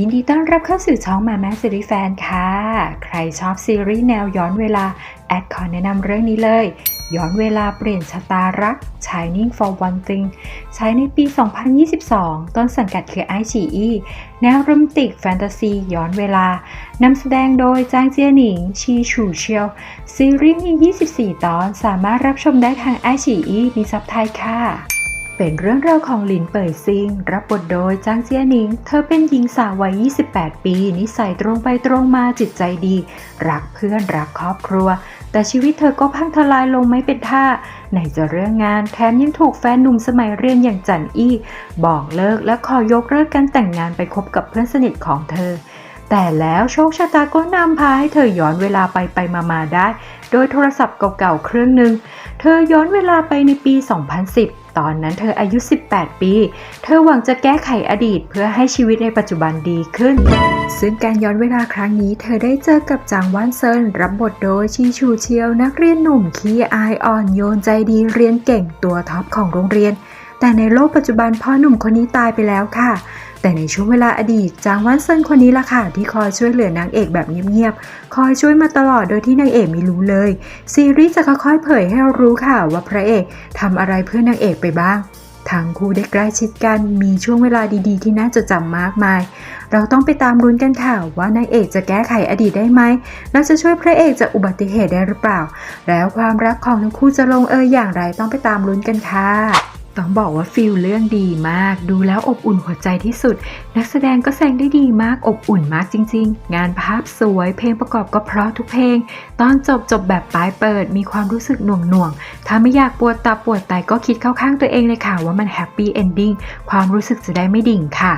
ยินดีต้อนรับเข้าสู่ช่องมาแม่ซีรีส์แฟนค่ะ ใครชอบซีรีส์แนวย้อนเวลา แอดขอแนะนำเรื่องนี้เลย ย้อนเวลาเปลี่ยนชะตารัก Shining for One Thing ใช้ในปี 2022 ต้นสังกัดคือไอชีอีแนวโรแมนติกแฟนตาซีย้อนเวลานำแสดงโดยจางเจียหนิง ชีฉูเชียว ซีรีส์มี 24 ตอน สามารถรับชมได้ทางไอชีอีมีซับไทยค่ะ เป็นเรื่องราวของหลินเป่ยซิง รับบทโดยจางเจียหนิง เธอเป็นหญิงสาววัย 28 ปี นิสัยตรงไปตรงมาจิตใจดี รักเพื่อนรักครอบครัว แต่ชีวิตเธอก็พังทลายลงไม่เป็นท่า ไหนจะเรื่องงานแถมยังถูกแฟนหนุ่มสมัยเรียนอย่างจันอี้ บอกเลิกและขอยกเลิกการแต่งงานไปคบกับเพื่อนสนิทของเธอ แต่แล้วโชคชะตาก็นำพาให้เธอย้อนเวลาไปไปมามาได้ โดยโทรศัพท์เก่าๆเครื่องหนึ่งเธอย้อนเวลาไปในปี 2010 ตอนนั้นเธออายุ 18 ปี เธอหวังจะแก้ไขอดีตเพื่อให้ชีวิตในปัจจุบันดีขึ้น ซึ่งการย้อนเวลาครั้งนี้ เธอได้เจอกับจางว่านเซินรับบทโดยชีชูเชียว นักเรียนหนุ่มขี้อายอ่อนโยนใจดีเรียนเก่งตัวท็อปของโรงเรียน แต่ในโลกปัจจุบันพ่อหนุ่มคนนี้ตายไปแล้วค่ะ แต่ในช่วงเวลาอดีตจางว่านเซินคนนี้ล่ะค่ะ ที่คอยช่วยเหลือนางเอกแบบเงียบๆ คอยช่วยมาตลอดโดยที่นางเอกไม่รู้เลย ซีรีส์จะค่อยๆเผยให้เรารู้ค่ะว่าพระเอกทำอะไรเพื่อนางเอกไปบ้างทั้งคู่ได้ใกล้ชิดกันมีช่วงเวลาดีๆ ที่น่าจดจำมากมาย เราต้องไปตามลุ้นกันค่ะว่านางเอกจะแก้ไขอดีตได้ไหมและจะช่วยพระเอกจากอุบัติเหตุได้หรือเปล่า แล้วความรักของทั้งคู่จะลงเอยอย่างไรต้องไปตามลุ้นกันค่ะ ต้องบอกว่าฟิลเรื่องดีมาก ดูแล้วอบอุ่นหัวใจที่สุด นักแสดงก็แสดงได้ดีมากอบอุ่นมากจริง ๆ งานภาพสวยเพลงประกอบก็เพราะทุกเพลง ตอนจบจบแบบปลายเปิด มีความรู้สึกหน่วงหน่วงถ้าไม่อยากปวดตาปวดไตก็คิดเข้าข้างตัวเองเลยค่ะว่ามันแฮปปี้เอนดิ้งความรู้สึกจะได้ไม่ดิ่งค่ะ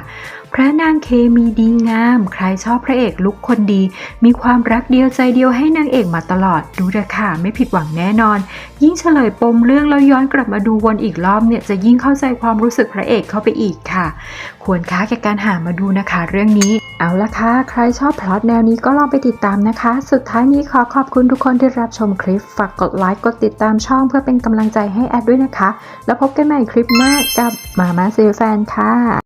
พระนางเคมีดีงาม ใครชอบพระเอกลุกคนดี มีความรักเดียวใจเดียวให้นางเอกมาตลอด ดูเถอะค่ะไม่ผิดหวังแน่นอน ยิ่งเฉลยปมเรื่องแล้วย้อนกลับมาดูวนอีกรอบเนี่ยจะยิ่งเข้าใจความรู้สึกพระเอกเข้าไปอีกค่ะ ควรค่าแก่การหามาดูนะคะ เรื่องนี้ เอาละค่ะใครชอบพล็อตแนวนี้ก็ลองไปติดตามนะคะ สุดท้ายนี้ขอขอบคุณทุกคนที่รับชมคลิป ฝากกดไลค์กดติดตามช่องเพื่อเป็นกำลังใจให้แอดด้วยนะคะ แล้วพบกันใหม่คลิปหน้ากับมามาซีแฟนค่ะ